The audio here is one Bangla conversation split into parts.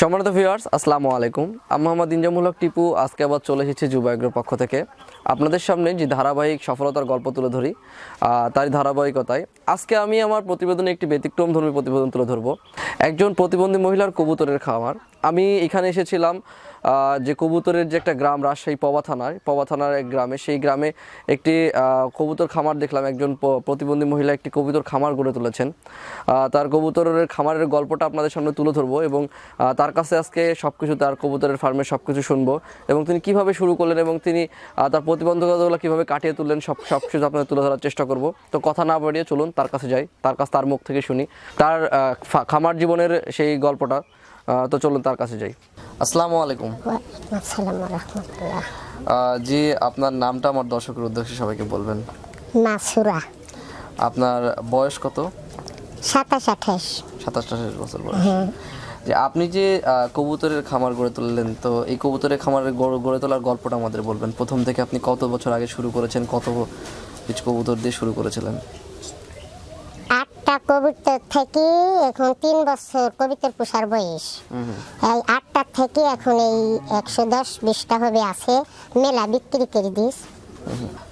সম্মানিত ভিউয়ার্স আসসালামু আলাইকুম। আমি মোহাম্মদ ইনজামুল হক টিপু, আজকে আবার চলে এসেছি যুবাগ্রের পক্ষ থেকে। আপনাদের সামনে যে ধারাবাহিক সফলতার গল্প তুলে ধরি তারই ধারাবাহিকতায় আজকে আমি আমার প্রতিবেদনে একটি ব্যতিক্রম ধর্মী প্রতিবেদন তুলে ধরবো। একজন প্রতিবন্ধী মহিলার কবুতরের খামার। আমি এখানে এসেছিলাম যে কবুতরের যে একটা গ্রাম, রাজশাহী পবা থানার পবা থানার এক গ্রামে। সেই গ্রামে একটি কবুতর খামার দেখলাম। একজন প্রতিবন্ধী মহিলা একটি কবুতর খামার গড়ে তুলেছেন। তার কবুতরের খামারের গল্পটা আপনাদের সামনে তুলে ধরবো এবং তার কাছে আজকে সব কিছু তার কবুতরের ফার্মে সব কিছু শুনব এবং তিনি কীভাবে শুরু করলেন এবং তিনি তার প্রতিবন্ধকতাগুলো কীভাবে কাটিয়ে তুললেন সব সব কিছু আপনাদের তুলে ধরার চেষ্টা করব। তো কথা না বাড়িয়ে চলুন তার কাছে যাই তার কাছে তার মুখ থেকে শুনি। তার খামার জীবনের সেই গল্পটা তো চলুন তার কাছে যাই। আসসালামু আলাইকুম। জি আপনার নামটা আমার দর্শকের উদ্দেশ্যে সবাইকে বলবেন। মাসুরা। আপনার বয়স কত? সাতাশ আঠাশ। সাতাশ আঠাশ বছর বয়স। যে আপনি যে কবুতরের খামার গড়ে তুললেন তো এই কবুতরের খামারের গড়- গড়ে তোলার গল্পটা আমাদের বলবেন। প্রথম থেকে আপনি কত বছর আগে শুরু করেছেন কত কিছু কবুতর দিয়ে শুরু করেছিলেন? কবিতর থেকে এখন তিন বছর কবিতর পোষার বয়স। এই আটটা থেকে এখন এই একশো দশ বিশটা হবে আছে মেলা বিক্রি করে দিস।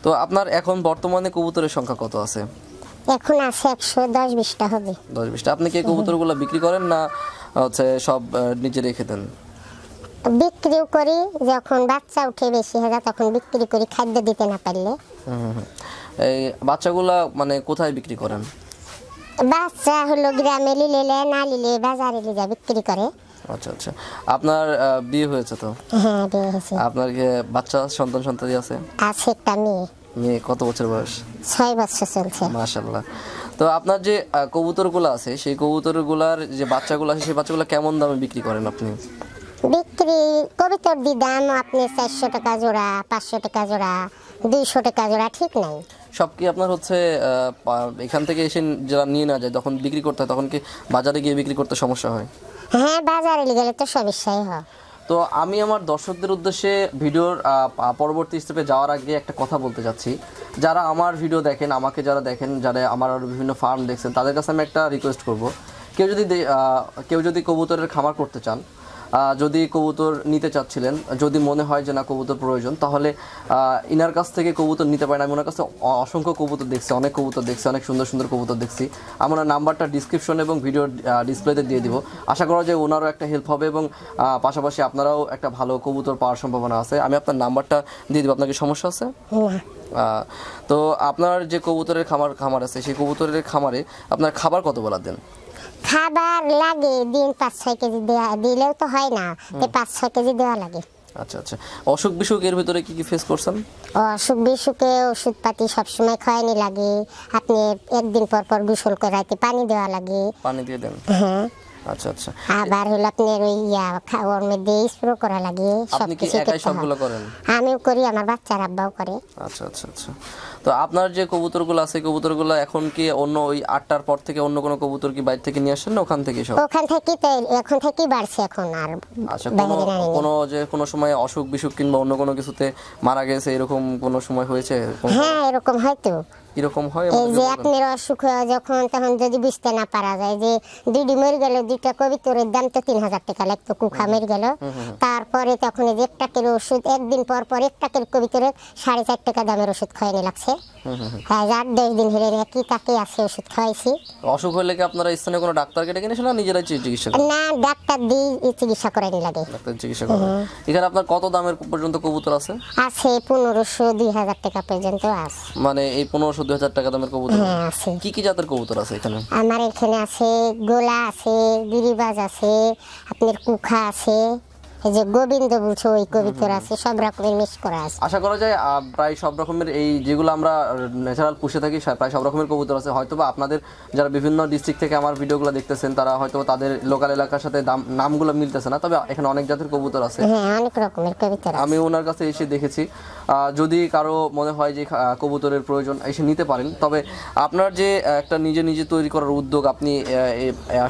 তো আপনার এখন বর্তমানে কবুতরের সংখ্যা কত আছে? এখন আছে একশো দশ বিশটা হবে। দশ বিশটা। আপনি কি কবুতরগুলো বিক্রি করেন না হচ্ছে সব নিজে রেখে দেন? বিক্রিও করি যখন বাচ্চা উঠে বেশি হয়ে তখন বিক্রি করি খাদ্য দিতে না পারলে। এই বাচ্চাগুলা মানে কোথায় বিক্রি করেন? বাচ্চা হলো গ্রামে লিলে না লিলে বাজারে লিলে বিক্রি করে। আচ্ছা আচ্ছা। আপনার বিয়ে হয়েছে তো? হ্যাঁ বিয়ে হয়েছে। আপনার কি বাচ্চা সন্তান সন্তানি আছে? আছে একটা মেয়ে। মেয়ে কত বছর বয়স? ছয় বছর চলছে। মাশাল্লাহ তো আপনার যে কবুতরগুলো আছে সেই কবুতরগুলার যে বাচ্চাগুলো আছে সেই বাচ্চাগুলো কেমন দামে বিক্রি করেন আপনি? বিক্রি কবিতর দি দাম আপনি চারশো টাকা জোড়া পাঁচশো টাকা জোড়া দুইশো টাকা জোড়া ঠিক নাই? সব কি আপনার হচ্ছে এখান থেকে এসে যারা নিয়ে না যায় তখন বিক্রি করতে হয় তখন কি বাজারে গিয়ে বিক্রি করতে সমস্যা হয়? হ্যাঁ বাজারে গেলে তো সমস্যাই হয়। তো আমি আমার দর্শকদের উদ্দেশ্যে ভিডিওর পরবর্তী স্টেপে যাওয়ার আগে একটা কথা বলতে চাচ্ছি। যারা আমার ভিডিও দেখেন আমাকে যারা দেখেন যারা আমার আরও বিভিন্ন ফার্ম দেখছেন তাদের কাছে আমি একটা রিকোয়েস্ট করব। কেউ যদি কেউ যদি কবুতরের খামার করতে চান যদি কবুতর নিতে চাচ্ছিলেন যদি মনে হয় যে না কবুতর প্রয়োজন তাহলে ইনার কাছ থেকে কবুতর নিতে পারেন। আমি ওনার কাছে অসংখ্য কবুতর দেখছি অনেক কবুতর দেখছি অনেক সুন্দর সুন্দর কবুতর দেখছি। আমার নাম্বারটা ডিসক্রিপশন এবং ভিডিও ডিসপ্লেতে দিয়ে দিব। আশা করা যায় ওনারও একটা হেল্প হবে এবং পাশাপাশি আপনারাও একটা ভালো কবুতর পাওয়ার সম্ভাবনা আছে। আমি আপনার নাম্বারটা দিয়ে দিব। আপনার কি সমস্যা আছে? তো আপনার যে কবুতরের খামার খামার আছে সেই কবুতরের খামারে আপনার খাবার কত বেলা দেন? খাবার লাগে দিন পাঁচ ছয় কেজি দেওয়া দিলেও তো হয় না। তো পাঁচ ছয় কেজি দেওয়া লাগে। আচ্ছা আচ্ছা। অসুখ বিসুখ এর ভিতরে কি কি ফেস করছেন? অসুখ বিসুখে ওষুধ পাতি সবসময় খাওয়ানি লাগে। আপনি একদিন পর পর গোসল করাইতে পানি দেওয়া লাগে। পানি দিয়ে দেন। হ্যাঁ। আচ্ছা আচ্ছা। আবার হলো আপনার ওই ইয়া মধ্যে স্প্রে করা লাগে সব আপনি কি কিছু একাই সবগুলো করেন? আমিও করি আমার বাচ্চার আব্বাও করে। আচ্ছা আচ্ছা আচ্ছা। তো আপনার যে কবুতরগুলো আছে কবুতরগুলো এখন কি অন্য ওই আটটার পর থেকে অন্য কোনো কবুতর কি বাইরে থেকে নিয়ে আসেন না ওখান থেকে সব? ওখান থেকে তো এখন থেকেই বাড়ছে এখন আর আচ্ছা কোনো বাইরে না কোনো যে কোনো সময় অসুখ বিসুখ কিংবা অন্য কোনো কিছুতে মারা গেছে এরকম কোনো সময় হয়েছে? এরকম হ্যাঁ এরকম হয়তো। কীরকম হয় এই যে আপনার অসুখ হয় যখন তখন যদি বুঝতে না পারা যায় যে দুইটি মরে গেল দুইটা কবিতরের দাম তো তিন হাজার টাকা লাগতো কুখা মরে গেল। তারপরে তখন এই যে এক টাকের ওষুধ একদিন পর পর এক টাকের কবিতরের সাড়ে চার টাকা দামের ওষুধ খাওয়ানি লাগছে। হ্যাঁ আট দশ দিন হেরে কি তাকে আছে ওষুধ খাওয়াইছি। অসুখ হলে কি আপনারা স্থানীয় কোনো ডাক্তারকে ডেকে নিয়েছেন না নিজেরাই চিকিৎসা করেন? না ডাক্তার দিয়ে চিকিৎসা করাইনি লাগে। ডাক্তার চিকিৎসা করেন। এখানে আপনার কত দামের পর্যন্ত কবুতর আছে? আছে পনেরোশো দুই হাজার টাকা পর্যন্ত আছে। মানে এই পনেরোশো দুই হাজার টাকা দামের কবুতর। হ্যাঁ আছে। কি কি জাতের কবুতর আছে এখানে? আমার এখানে আছে গোলা আছে গিরিবাজ আছে আপনার কুখা আছে। যে গোবিন্দ বুঝো ওই কবিতর আছে সব রকমের করা আছে। আশা করা যায় প্রায় সব রকমের এই যেগুলো আমরা ন্যাচারাল পুষে থাকি প্রায় সব রকমের কবুতর আছে। হয়তোবা আপনাদের যারা বিভিন্ন ডিস্ট্রিক্ট থেকে আমার ভিডিওগুলো দেখতেছেন তারা হয়তো তাদের লোকাল এলাকার সাথে নামগুলো মিলতেছে না। তবে এখানে অনেক জাতের কবুতর আছে। হ্যাঁ অনেক রকমের কবিতর আমি ওনার কাছে এসে দেখেছি। আহ, যদি কারও মনে হয় যে কবুতরের প্রয়োজন এসে নিতে পারেন। তবে আপনার যে একটা নিজে নিজে তৈরি করার উদ্যোগ আপনি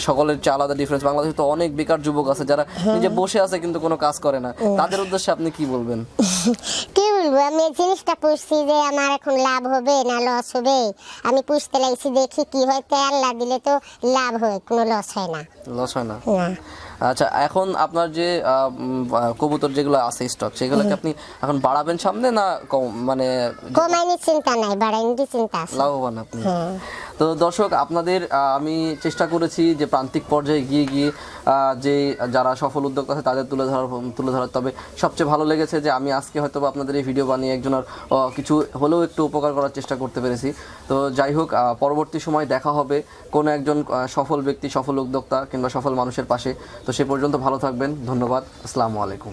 সকলের যে আলাদা ডিফারেন্স বাংলাদেশে তো অনেক বেকার যুবক আছে যারা নিজে বসে আছে কিন্তু কোনো কাজ করে না। তাদের উদ্দেশ্যে আপনি কি বলবেন? কি বলব? আমি এই জিনিসটা পুষছি যে আমার এখন লাভ হবে না লস হবে। আমি পুষতে লাগছি দেখি কি হয়। তেল আল্লাহ দিলে তো লাভ হয় কোনো লস হয় না। লস হয় না। আচ্ছা এখন আপনার যে কবুতর যেগুলো আছে স্টক সেগুলোকে আপনি এখন বাড়াবেন সামনে না মানে কমাইনি চিন্তা নাই বাড়াইনি চিন্তা আছে। লাভবান আপনি। হ্যাঁ। তো দর্শক আপনাদের আমি চেষ্টা করেছি যে প্রান্তিক পর্যায়ে গিয়ে গিয়ে যে যারা সফল উদ্যোক্তা আছে তাদের তুলে ধরার তুলে ধরার তবে সবচেয়ে ভালো লেগেছে যে আমি আজকে হয়তো আপনাদের এই ভিডিও বানিয়ে একজনের কিছু হলেও একটু উপকার করার চেষ্টা করতে পেরেছি। তো যাই হোক পরবর্তী সময় দেখা হবে কোনো একজন সফল ব্যক্তি সফল উদ্যোক্তা কিংবা সফল মানুষের পাশে। তো সে পর্যন্ত ভালো থাকবেন ধন্যবাদ আসসালামু আলাইকুম।